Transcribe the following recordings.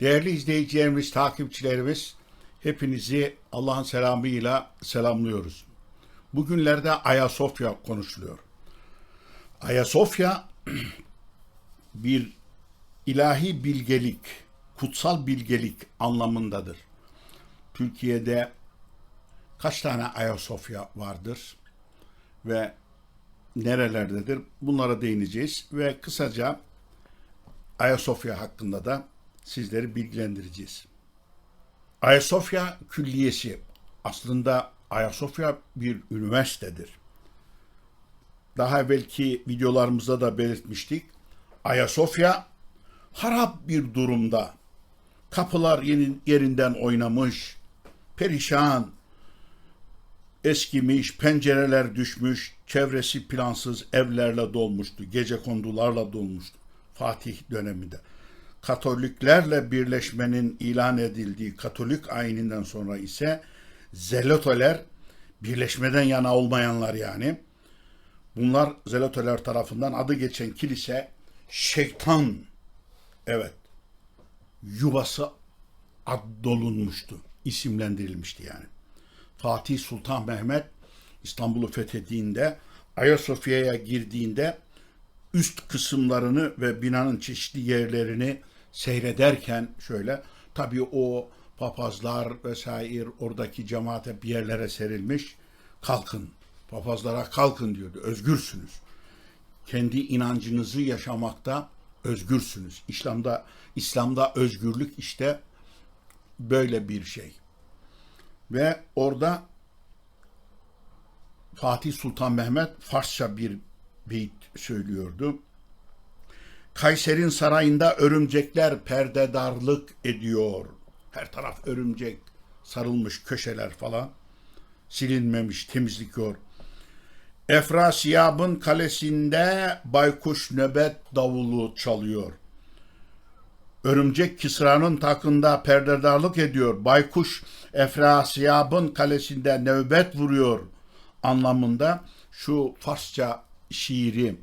Değerli izleyicilerimiz, takipçilerimiz, hepinizi Allah'ın selamıyla selamlıyoruz. Bugünlerde Ayasofya konuşuluyor. Ayasofya bir ilahi bilgelik, kutsal bilgelik anlamındadır. Türkiye'de kaç tane Ayasofya vardır ve nerelerdedir? Bunlara değineceğiz ve kısaca Ayasofya hakkında da sizleri bilgilendireceğiz. Ayasofya Külliyesi aslında Ayasofya bir üniversitedir. Daha evvelki videolarımızda da belirtmiştik. Ayasofya harap bir durumda. Kapılar yerinden oynamış, perişan, eskimiş, pencereler düşmüş, çevresi plansız evlerle dolmuştu, gece kondularla dolmuştu Fatih döneminde. Katoliklerle birleşmenin ilan edildiği Katolik ayininden sonra ise Zelotoler, birleşmeden yana olmayanlar yani, bunlar Zelotoler tarafından adı geçen kilise şeytan, evet, yuvası addolunmuştu, isimlendirilmişti yani. Fatih Sultan Mehmet İstanbul'u fethettiğinde Ayasofya'ya girdiğinde üst kısımlarını ve binanın çeşitli yerlerini seyrederken şöyle tabii o papazlar vesaire oradaki cemaate bir yerlere serilmiş. Kalkın papazlara kalkın diyordu. Özgürsünüz. Kendi inancınızı yaşamakta özgürsünüz. İslam'da İslam'da özgürlük işte böyle bir şey. Ve orada Fatih Sultan Mehmet Farsça bir beyit söylüyordu. Kayser'in sarayında örümcekler perdedarlık ediyor. Her taraf örümcek, sarılmış köşeler falan. Silinmemiş, temizlik yok. Efrasiyab'ın kalesinde baykuş nöbet davulu çalıyor. Örümcek Kisra'nın takında perdedarlık ediyor. Baykuş Efrasiyab'ın kalesinde nöbet vuruyor anlamında şu Farsça şiiri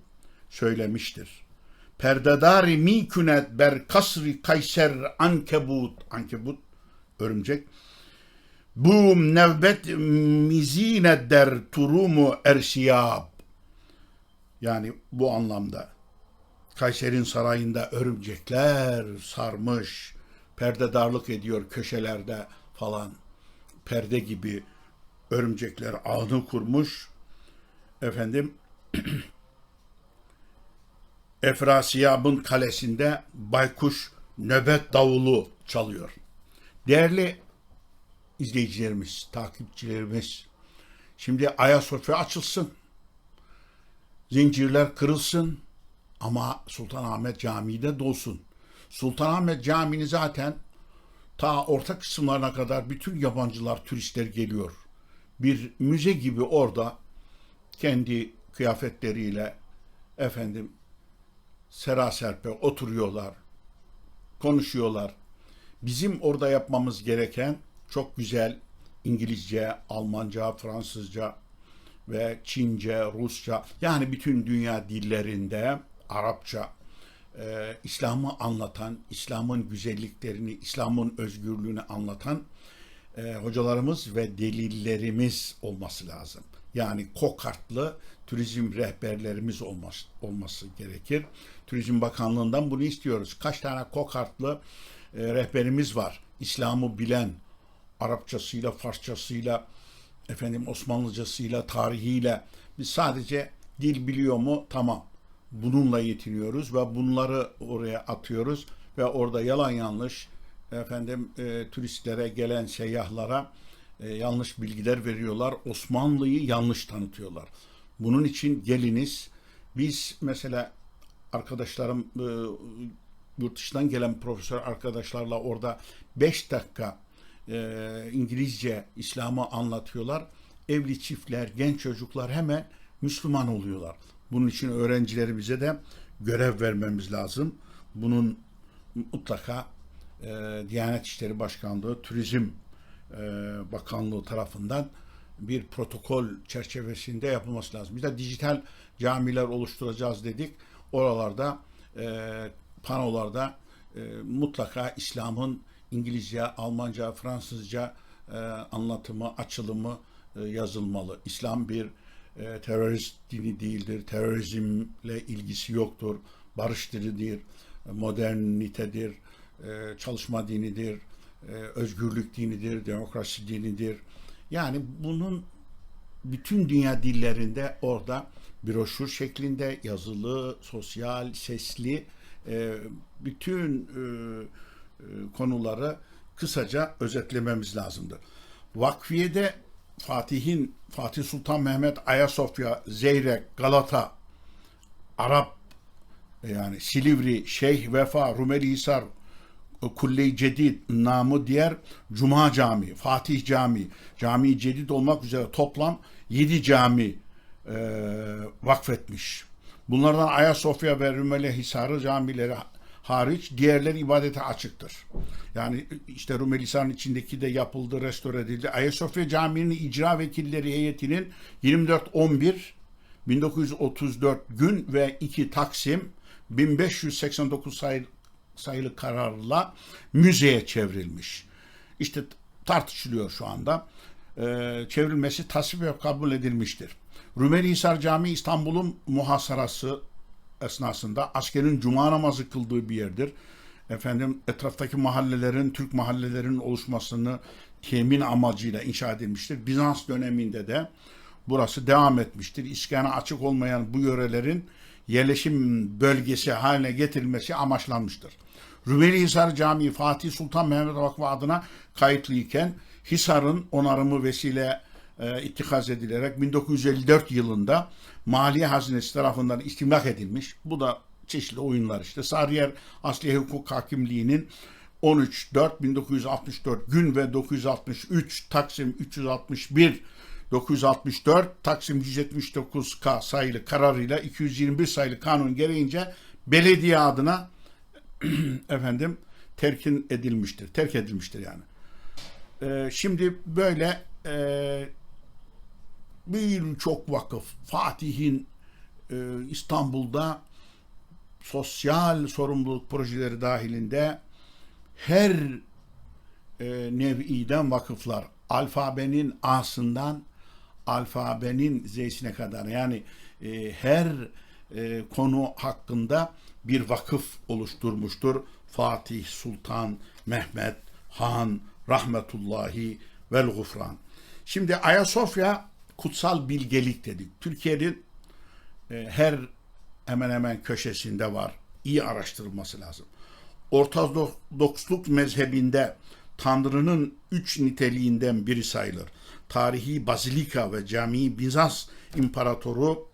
söylemiştir. Perdedari mi künet ber kasri kayser ankebut ankebut örümcek bu nevbet mizine der turumu ersiyab yani bu anlamda Kayser'in sarayında örümcekler sarmış, perdedarlık ediyor köşelerde falan. Perde gibi örümcekler ağını kurmuş. Efendim Efrasiyab'ın kalesinde baykuş nöbet davulu çalıyor. Değerli izleyicilerimiz, takipçilerimiz, şimdi Ayasofya açılsın. Zincirler kırılsın ama Sultanahmet Camii de dolsun. Sultanahmet Camii'ni zaten ta orta kısımlarına kadar bütün yabancılar, turistler geliyor. Bir müze gibi orada kendi kıyafetleriyle efendim seraserpe oturuyorlar, konuşuyorlar. Bizim orada yapmamız gereken çok güzel İngilizce, Almanca, Fransızca ve Çince, Rusça yani bütün dünya dillerinde Arapça e, İslam'ı anlatan, İslam'ın güzelliklerini, İslam'ın özgürlüğünü anlatan e, hocalarımız ve delillerimiz olması lazım. Yani kokartlı turizm rehberlerimiz olması, olması gerekir. Turizm Bakanlığı'ndan bunu istiyoruz. Kaç tane kokartlı e, rehberimiz var. İslam'ı bilen, Arapçasıyla, Farsçasıyla, efendim Osmanlıcasıyla, tarihiyle. Biz sadece dil biliyor mu? Tamam. Bununla yetiniyoruz ve bunları oraya atıyoruz ve orada yalan yanlış efendim e, turistlere gelen seyyahlara e, yanlış bilgiler veriyorlar. Osmanlı'yı yanlış tanıtıyorlar. Bunun için geliniz. Biz mesela arkadaşlarım e, yurt dışından gelen profesör arkadaşlarla orada 5 dakika e, İngilizce İslam'ı anlatıyorlar. Evli çiftler, genç çocuklar hemen Müslüman oluyorlar. Bunun için öğrencilerimize de görev vermemiz lazım. Bunun mutlaka e, Diyanet İşleri Başkanlığı, Turizm Bakanlığı tarafından bir protokol çerçevesinde yapılması lazım. Biz de dijital camiler oluşturacağız dedik. Oralarda e, panolarda e, mutlaka İslam'ın İngilizce, Almanca, Fransızca e, anlatımı, açılımı e, yazılmalı. İslam bir e, terörist dini değildir, terörizmle ilgisi yoktur, barış dinidir, e, modernitedir, e, çalışma dinidir, e, özgürlük dinidir, demokrasi dinidir. Yani bunun bütün dünya dillerinde orada broşür şeklinde yazılı, sosyal, sesli e, bütün e, e, konuları kısaca özetlememiz lazımdır. Vakfiye'de Fatih'in Fatih Sultan Mehmet Ayasofya, Zeyrek, Galata, Arap yani Silivri, Şeyh Vefa, Rumeli Hisar, Kulle-i Cedid namı diğer Cuma Camii, Fatih Camii, Cami-i Cedid olmak üzere toplam 7 cami e, vakfetmiş. Bunlardan Ayasofya ve Rumeli Hisarı camileri hariç diğerleri ibadete açıktır. Yani işte Rumeli Hisarı'nın içindeki de yapıldı, restore edildi. Ayasofya Camii'nin icra vekilleri heyetinin 24-11 1934 gün ve 2 Taksim 1589 sayılı, sayılı kararla müzeye çevrilmiş. İşte tartışılıyor şu anda. Ee, çevrilmesi tasvip ve kabul edilmiştir. Rumeli Hisar Camii İstanbul'un muhasarası esnasında askerin cuma namazı kıldığı bir yerdir. Efendim etraftaki mahallelerin, Türk mahallelerinin oluşmasını temin amacıyla inşa edilmiştir. Bizans döneminde de burası devam etmiştir. İskana açık olmayan bu yörelerin yerleşim bölgesi haline getirilmesi amaçlanmıştır. Rumeli Hisar Camii Fatih Sultan Mehmet Vakfı adına kayıtlıyken Hisar'ın onarımı vesile e, ittikaz edilerek 1954 yılında Maliye Hazinesi tarafından istimlak edilmiş. Bu da çeşitli oyunlar işte. Sarıyer Asliye Hukuk Hakimliği'nin 13-4-1964 gün ve 963 Taksim 361 964 Taksim 179K sayılı kararıyla 221 sayılı kanun gereğince belediye adına efendim terkin edilmiştir. Terk edilmiştir yani. Ee, şimdi böyle e, birçok vakıf Fatih'in e, İstanbul'da sosyal sorumluluk projeleri dahilinde her e, nev'iden vakıflar alfabenin A'sından alfabenin Z'sine kadar yani e, her e, konu hakkında bir vakıf oluşturmuştur. Fatih Sultan Mehmet Han rahmetullahi vel gufran. Şimdi Ayasofya kutsal bilgelik dedik. Türkiye'nin e, her hemen hemen köşesinde var. İyi araştırılması lazım. Ortodoksluk mezhebinde Tanrı'nın üç niteliğinden biri sayılır. Tarihi Bazilika ve Camii Bizans İmparatoru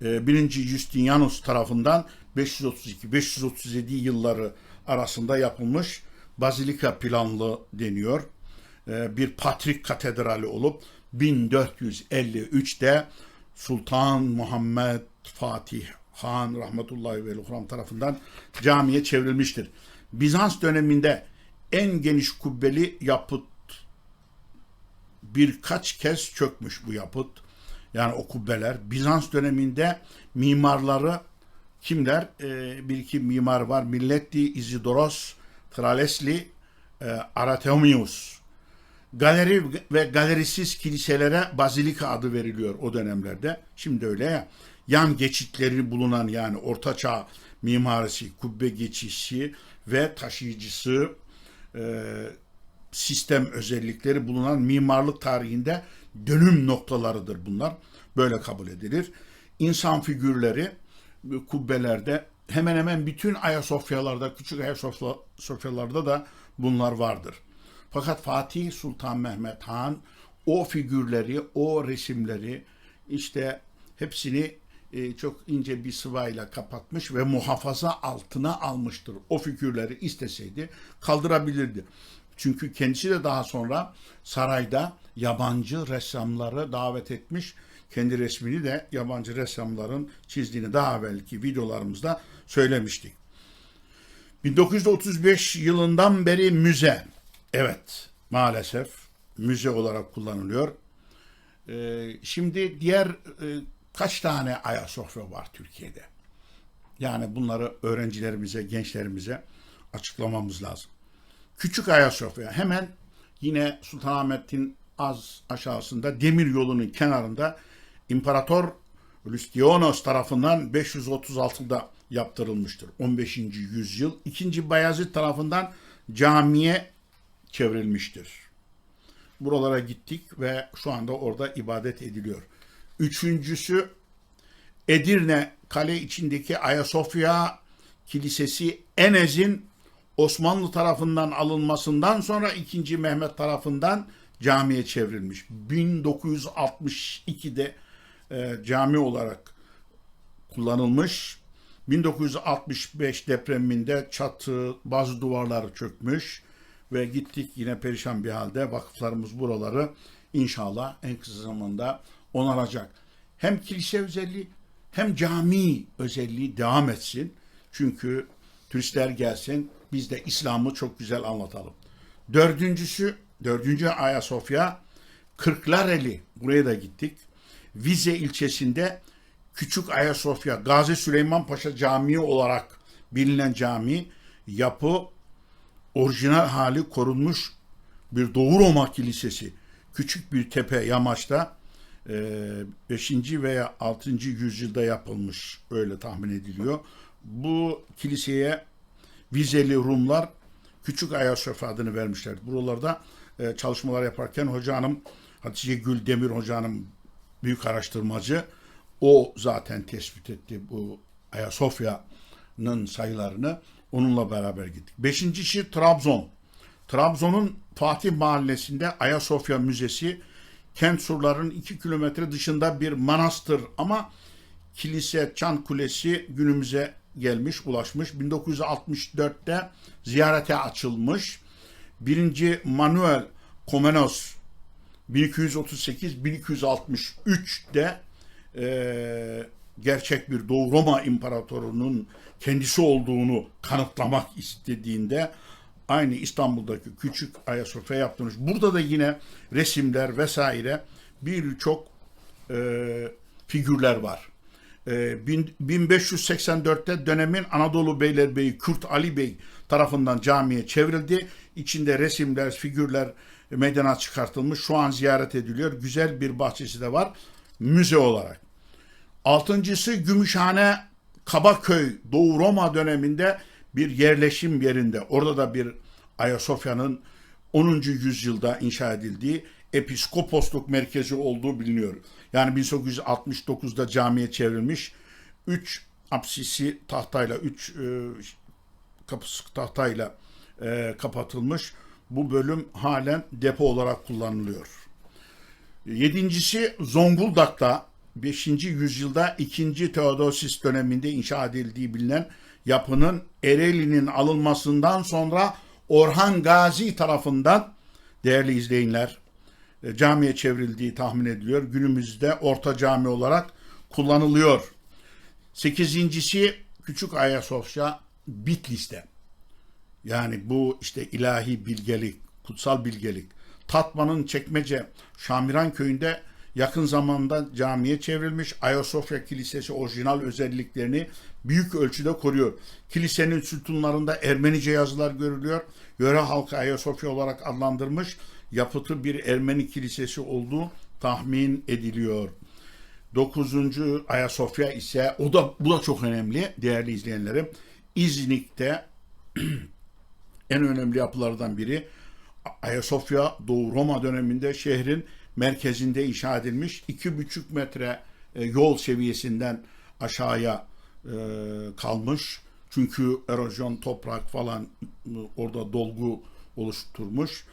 1. Justinianus tarafından 532-537 yılları arasında yapılmış bazilika planlı deniyor. Bir Patrik Katedrali olup 1453'te Sultan Muhammed Fatih Han rahmetullahi ve tarafından camiye çevrilmiştir. Bizans döneminde en geniş kubbeli yapıt birkaç kez çökmüş bu yapıt. Yani o kubbeler. Bizans döneminde mimarları kimler? Ee, bir iki mimar var. Milletti Isidoros, Tralesli, e, Aratemius. Galeri ve galerisiz kiliselere bazilika adı veriliyor o dönemlerde. Şimdi öyle ya. Yan geçitleri bulunan yani ortaçağ mimarisi, kubbe geçişi ve taşıyıcısı e, sistem özellikleri bulunan mimarlık tarihinde dönüm noktalarıdır bunlar. Böyle kabul edilir. İnsan figürleri kubbelerde hemen hemen bütün Ayasofyalarda, küçük Ayasofyalarda da bunlar vardır. Fakat Fatih Sultan Mehmet Han o figürleri, o resimleri işte hepsini e, çok ince bir sıvayla kapatmış ve muhafaza altına almıştır. O figürleri isteseydi kaldırabilirdi. Çünkü kendisi de daha sonra sarayda yabancı ressamları davet etmiş. Kendi resmini de yabancı ressamların çizdiğini daha evvelki videolarımızda söylemiştik. 1935 yılından beri müze. Evet, maalesef müze olarak kullanılıyor. Ee, şimdi diğer e, kaç tane Ayasofya var Türkiye'de? Yani bunları öğrencilerimize, gençlerimize açıklamamız lazım. Küçük Ayasofya hemen yine Sultanahmet'in az aşağısında demir yolunun kenarında İmparator Lustionos tarafından 536'da yaptırılmıştır. 15. yüzyıl. 2. Bayezid tarafından camiye çevrilmiştir. Buralara gittik ve şu anda orada ibadet ediliyor. Üçüncüsü Edirne kale içindeki Ayasofya Kilisesi Enez'in Osmanlı tarafından alınmasından sonra 2. Mehmet tarafından camiye çevrilmiş. 1962'de e, cami olarak kullanılmış. 1965 depreminde çatı, bazı duvarlar çökmüş ve gittik yine perişan bir halde. Vakıflarımız buraları inşallah en kısa zamanda onaracak. Hem kilise özelliği hem cami özelliği devam etsin. Çünkü turistler gelsin biz de İslam'ı çok güzel anlatalım. Dördüncüsü, dördüncü Ayasofya Kırklareli buraya da gittik. Vize ilçesinde Küçük Ayasofya Gazi Süleyman Paşa Camii olarak bilinen cami yapı orijinal hali korunmuş bir Doğu Roma Kilisesi. Küçük bir tepe yamaçta 5. veya 6. yüzyılda yapılmış öyle tahmin ediliyor. Bu kiliseye Vizeli Rumlar Küçük Ayasofya adını vermişler. Buralarda e, çalışmalar yaparken hoca hanım Hatice Gül Demir hoca hanım büyük araştırmacı o zaten tespit etti bu Ayasofya'nın sayılarını. Onunla beraber gittik. Beşinci şi Trabzon. Trabzon'un Fatih Mahallesi'nde Ayasofya Müzesi kent surlarının iki kilometre dışında bir manastır ama kilise, çan kulesi günümüze gelmiş, ulaşmış. 1964'te ziyarete açılmış. Birinci Manuel Komnenos 1238-1263'de e, gerçek bir Doğu Roma İmparatorunun kendisi olduğunu kanıtlamak istediğinde aynı İstanbul'daki küçük Ayasofya yaptırmış. Burada da yine resimler vesaire birçok e, figürler var. E, bin- 1584'te dönemin Anadolu Beylerbeyi Kürt Ali Bey tarafından camiye çevrildi. İçinde resimler, figürler meydana çıkartılmış. Şu an ziyaret ediliyor. Güzel bir bahçesi de var müze olarak. Altıncısı Gümüşhane Kabaköy Doğu Roma döneminde bir yerleşim yerinde. Orada da bir Ayasofya'nın 10. yüzyılda inşa edildiği episkoposluk merkezi olduğu biliniyor. Yani 1869'da camiye çevrilmiş. 3 apsisi tahtayla, 3 kapısı tahtayla e, kapatılmış. Bu bölüm halen depo olarak kullanılıyor. Yedincisi Zonguldak'ta 5. yüzyılda 2. Theodosius döneminde inşa edildiği bilinen yapının Ereğli'nin alınmasından sonra Orhan Gazi tarafından değerli izleyenler e, camiye çevrildiği tahmin ediliyor. Günümüzde orta cami olarak kullanılıyor. Sekizincisi Küçük Ayasofya Bitlis'te. Yani bu işte ilahi bilgelik, kutsal bilgelik. Tatman'ın Çekmece Şamiran köyünde yakın zamanda camiye çevrilmiş Ayasofya Kilisesi orijinal özelliklerini büyük ölçüde koruyor. Kilisenin sütunlarında Ermenice yazılar görülüyor. Yöre halkı Ayasofya olarak adlandırmış. Yapıtı bir Ermeni kilisesi olduğu tahmin ediliyor. Dokuzuncu Ayasofya ise o da bu da çok önemli değerli izleyenlerim. İznik'te en önemli yapılardan biri Ayasofya Doğu Roma döneminde şehrin merkezinde inşa edilmiş. iki buçuk metre e, yol seviyesinden aşağıya e, kalmış. Çünkü erozyon, toprak falan e, orada dolgu oluşturmuş.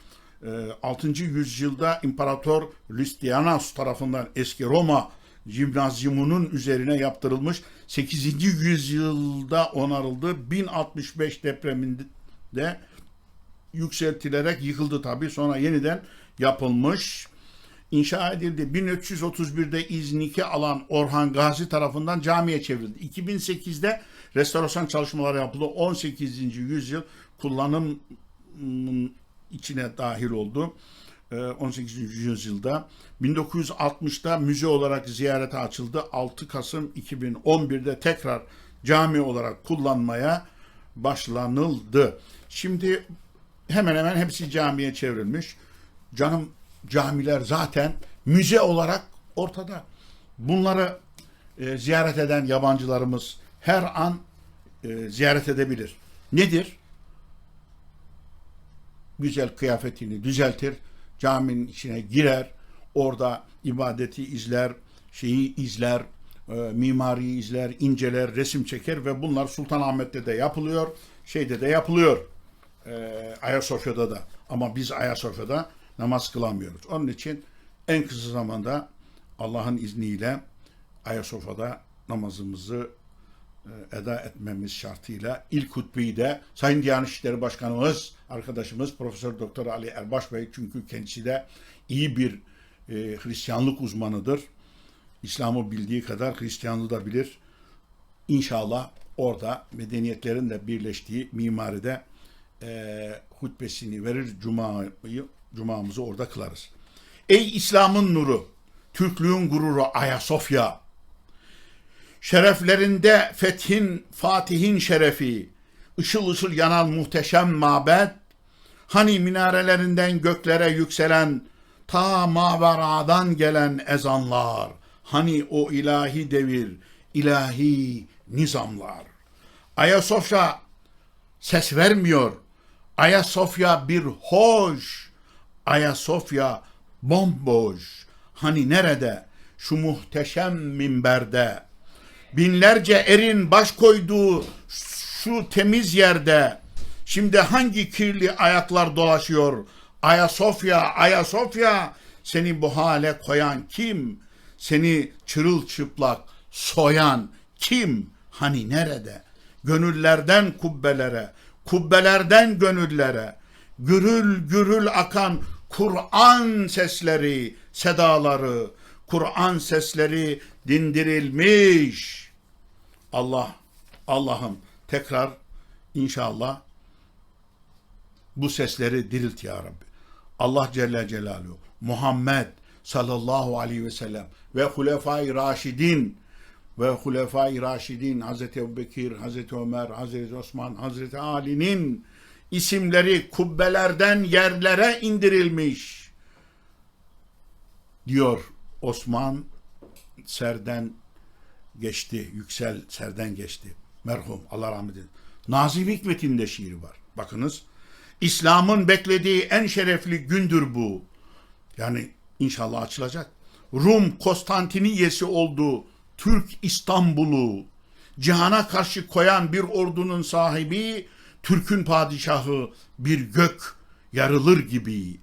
E, 6. yüzyılda İmparator Lustianos tarafından eski Roma Jimnazyumunun üzerine yaptırılmış. 8. yüzyılda onarıldı. 1065 depreminde yükseltilerek yıkıldı tabii. Sonra yeniden yapılmış. İnşa edildi. 1331'de İznik'i alan Orhan Gazi tarafından camiye çevrildi. 2008'de restorasyon çalışmaları yapıldı. 18. yüzyıl kullanım ım, içine dahil oldu. Ee, 18. yüzyılda. 1960'da müze olarak ziyarete açıldı. 6 Kasım 2011'de tekrar cami olarak kullanmaya başlanıldı. Şimdi hemen hemen hepsi camiye çevrilmiş. Canım camiler zaten müze olarak ortada. Bunları e, ziyaret eden yabancılarımız her an e, ziyaret edebilir. Nedir? Güzel kıyafetini düzeltir, caminin içine girer, orada ibadeti izler, şeyi izler, e, mimariyi izler, inceler, resim çeker ve bunlar Sultanahmet'te de yapılıyor, şeyde de yapılıyor. E, Ayasofya'da da. Ama biz Ayasofya'da namaz kılamıyoruz. Onun için en kısa zamanda Allah'ın izniyle Ayasofya'da namazımızı e, eda etmemiz şartıyla ilk hutbeyi de Sayın Diyanet İşleri Başkanımız, arkadaşımız Profesör Doktor Ali Erbaş Bey çünkü kendisi de iyi bir e, Hristiyanlık uzmanıdır. İslam'ı bildiği kadar Hristiyanlığı da bilir. İnşallah orada medeniyetlerin de birleştiği mimaride e, hutbesini verir, cumayı, cumamızı orada kılarız. Ey İslam'ın nuru, Türklüğün gururu Ayasofya, şereflerinde fethin, fatihin şerefi, ışıl ışıl yanan muhteşem mabet, hani minarelerinden göklere yükselen, ta maveradan gelen ezanlar, hani o ilahi devir, ilahi nizamlar. Ayasofya ses vermiyor. Ayasofya bir hoş. Ayasofya bomboş. Hani nerede? Şu muhteşem minberde. Binlerce erin baş koyduğu şu temiz yerde. Şimdi hangi kirli ayaklar dolaşıyor? Ayasofya, Ayasofya seni bu hale koyan kim? Seni çırılçıplak soyan kim? Hani nerede? Gönüllerden kubbelere, kubbelerden gönüllere, gürül gürül akan Kur'an sesleri, sedaları, Kur'an sesleri dindirilmiş. Allah, Allah'ım tekrar inşallah bu sesleri dirilt ya Rabbi. Allah Celle Celaluhu, Muhammed sallallahu aleyhi ve sellem ve Hulefai Raşidin ve Hulefai Raşidin Hazreti Ebubekir, Hazreti Ömer, Hazreti Osman, Hazreti Ali'nin isimleri kubbelerden yerlere indirilmiş diyor Osman Serden geçti, Yüksel Serden geçti. Merhum Allah rahmet eylesin. Nazım Hikmet'in de şiiri var. Bakınız. İslam'ın beklediği en şerefli gündür bu. Yani inşallah açılacak. Rum Konstantiniyesi oldu. Türk İstanbul'u cihana karşı koyan bir ordunun sahibi, Türk'ün padişahı bir gök yarılır gibi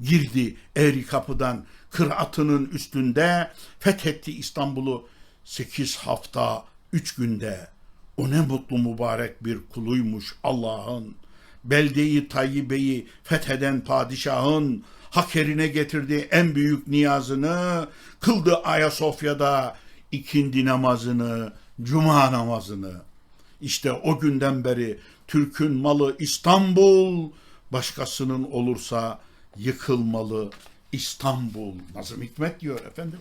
girdi eğri kapıdan kıraatının üstünde fethetti İstanbul'u sekiz hafta üç günde. O ne mutlu mübarek bir kuluymuş Allah'ın. Beldeyi Tayyibe'yi fetheden padişahın hak yerine getirdiği en büyük niyazını kıldı Ayasofya'da ikindi namazını, cuma namazını. İşte o günden beri Türk'ün malı İstanbul, başkasının olursa yıkılmalı İstanbul. Nazım Hikmet diyor efendim.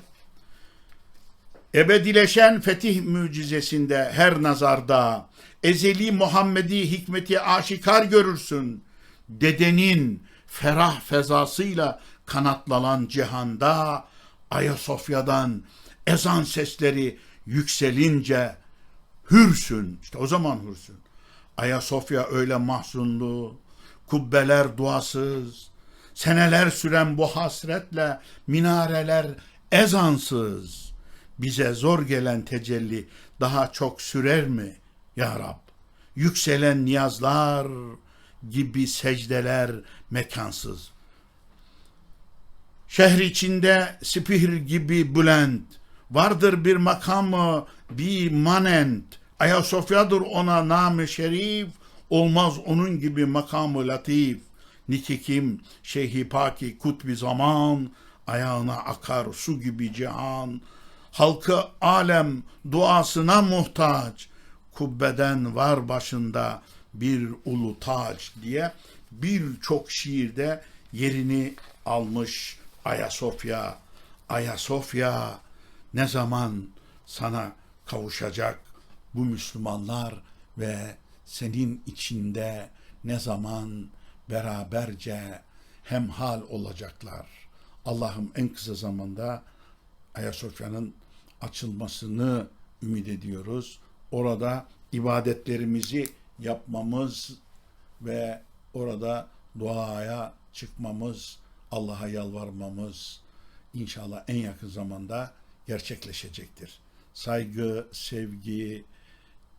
Ebedileşen fetih mucizesinde her nazarda ezeli Muhammedi hikmeti aşikar görürsün. Dedenin ferah fezasıyla kanatlanan cihanda Ayasofya'dan ezan sesleri yükselince hürsün. İşte o zaman hürsün. Ayasofya öyle mahzunlu, kubbeler duasız, seneler süren bu hasretle minareler ezansız. Bize zor gelen tecelli daha çok sürer mi ya Rab? Yükselen niyazlar gibi secdeler mekansız. Şehir içinde spihir gibi bülent, vardır bir makamı bir manent, Ayasofya'dır ona namı şerif, olmaz onun gibi makamı latif. Nitekim Şeyhi Paki kutbi zaman, ayağına akar su gibi cihan. Halkı alem duasına muhtaç, kubbeden var başında bir ulu taç diye birçok şiirde yerini almış Ayasofya. Ayasofya ne zaman sana kavuşacak bu Müslümanlar ve senin içinde ne zaman beraberce hemhal olacaklar. Allah'ım en kısa zamanda Ayasofya'nın açılmasını ümit ediyoruz. Orada ibadetlerimizi yapmamız ve orada duaya çıkmamız, Allah'a yalvarmamız inşallah en yakın zamanda gerçekleşecektir. Saygı, sevgi,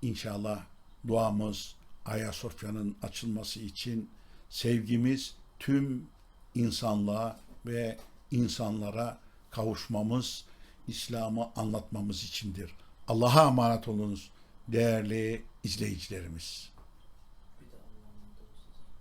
inşallah duamız Ayasofya'nın açılması için sevgimiz tüm insanlığa ve insanlara kavuşmamız, İslam'ı anlatmamız içindir. Allah'a emanet olunuz değerli izleyicilerimiz.